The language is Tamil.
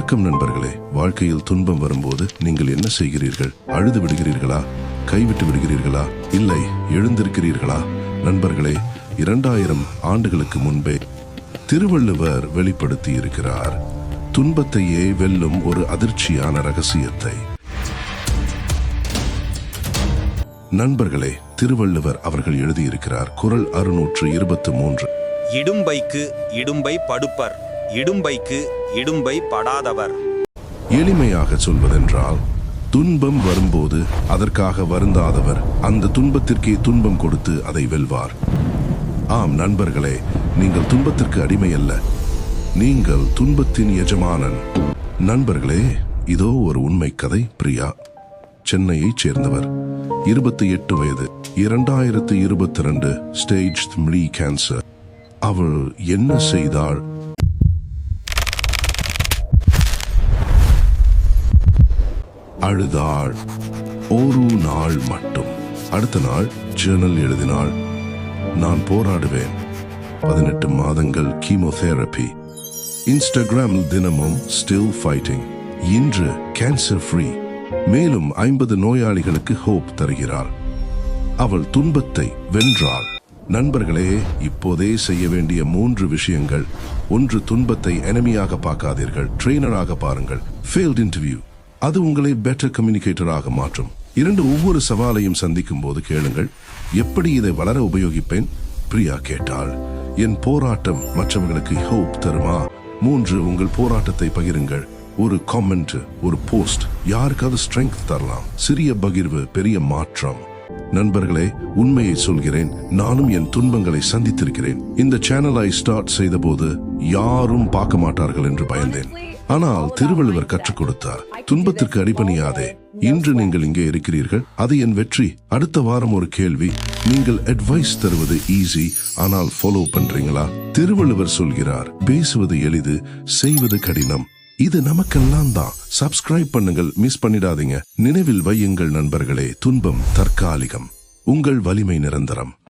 வணக்கம் நண்பர்களே. வாழ்க்கையில் துன்பம் வரும்போது நீங்கள் என்ன செய்கிறீர்கள்? அழுது விடுகிறீர்களா? கைவிட்டு விடுகிறீர்களா? இல்லை எழுந்திருக்கிறீர்களா? நண்பர்களே இரண்டாயிரம் ஆண்டுகளுக்கு முன்பே திருவள்ளுவர் வெளிப்படுத்தி இருக்கிறார். துன்பத்தையே வெல்லும் ஒரு அதிர்ச்சியான ரகசியத்தை. நண்பர்களே திருவள்ளுவர் அவர்கள் எழுதியிருக்கிறார் குரல் அறுநூற்று இருபத்தி மூன்று. இடும்பைக்கு இடும்பை படுப்பர். இடும்பைக்கு இடும்பை படாதவர். எளிமையாக சொல்வதென்றால் துன்பம் வரும்போது அதற்காக வருந்தாதவர் அந்த துன்பத்திற்கே துன்பம் கொடுத்து அதை வெல்வார். ஆம் நண்பர்களே நீங்கள் துன்பத்திற்கு அடிமை அல்ல நீங்கள் துன்பத்தின் எஜமானன். நண்பர்களே இதோ ஒரு உண்மை கதை பிரியா. சென்னையைச் சேர்ந்தவர். இருபத்தி எட்டு வயது. இரண்டாயிரத்து இருபத்தி ரெண்டு ஸ்டேஜ் த்ரீ கேன்சர். அவள் என்ன செய்தாள்? அழுதாள் ஒரு நாள் மட்டும். அடுத்த நாள் ஜேர்னல் எழுதினாள். நான் போராடுவேன். பதினெட்டு மாதங்கள் கீமோதெரபி இன்ஸ்டாகிராமில் தினமும் ஸ்டில் ஃபைட்டிங் இன்று கேன்சர் ஃப்ரீ மேலும் ஐம்பது நோயாளிகளுக்கு ஹோப் தருகிறாள் அவள் துன்பத்தை வென்றாள். நண்பர்களே இப்போதே செய்ய வேண்டிய மூன்று விஷயங்கள். ஒன்று துன்பத்தை எனிமியாக பார்க்காதீர்கள். ட்ரெயினராக பாருங்கள். ஃபெயில்ட் இன்டர்வியூ அது உங்களை பெட்டர் கம்யூனிகேட்டராக மாற்றும். இரண்டு ஒவ்வொரு சவாலையும் சந்திக்கும் போது கேளுங்கள் எப்படி இதை வளர உபயோகிப்பேன்? பிரியா கேட்டாள். என் போராட்டம் மற்றவர்களுக்கு ஹோப் தருமா? மூன்று உங்கள் போராட்டத்தை பகிருங்கள். ஒரு காமெண்ட் ஒரு போஸ்ட் யாருக்காவது ஸ்ட்ரெங்க் தரலாம். சிறிய பகிர்வு பெரிய மாற்றம். நண்பர்களே உண்மையை சொல்கிறேன். நானும் என் துன்பங்களை சந்தித்திருக்கிறேன். இந்த சேனலை ஸ்டார்ட் செய்த போது யாரும் பார்க்க மாட்டார்கள் என்று பயந்தேன். ஆனால் திருவள்ளுவர் கற்றுக் கொடுத்தார். துன்பத்திற்கு அடிபணியாதே. இன்று நீங்கள் இங்கே இருக்கிறீர்கள். அது என் வெற்றி. அடுத்த வாரம் ஒரு கேள்வி. நீங்கள் அட்வைஸ் தருவது ஈஸி ஆனால் ஃபாலோ பண்றீங்களா? திருவள்ளுவர் சொல்கிறார் பேசுவது எளிது செய்வது கடினம். இது நமக்கெல்லாம் தான். சப்ஸ்கிரைப் பண்ணுங்கள் மிஸ் பண்ணிடாதீங்க. நினைவில் வையுங்கள் நண்பர்களே துன்பம் தற்காலிகம். உங்கள் வலிமை நிரந்தரம்.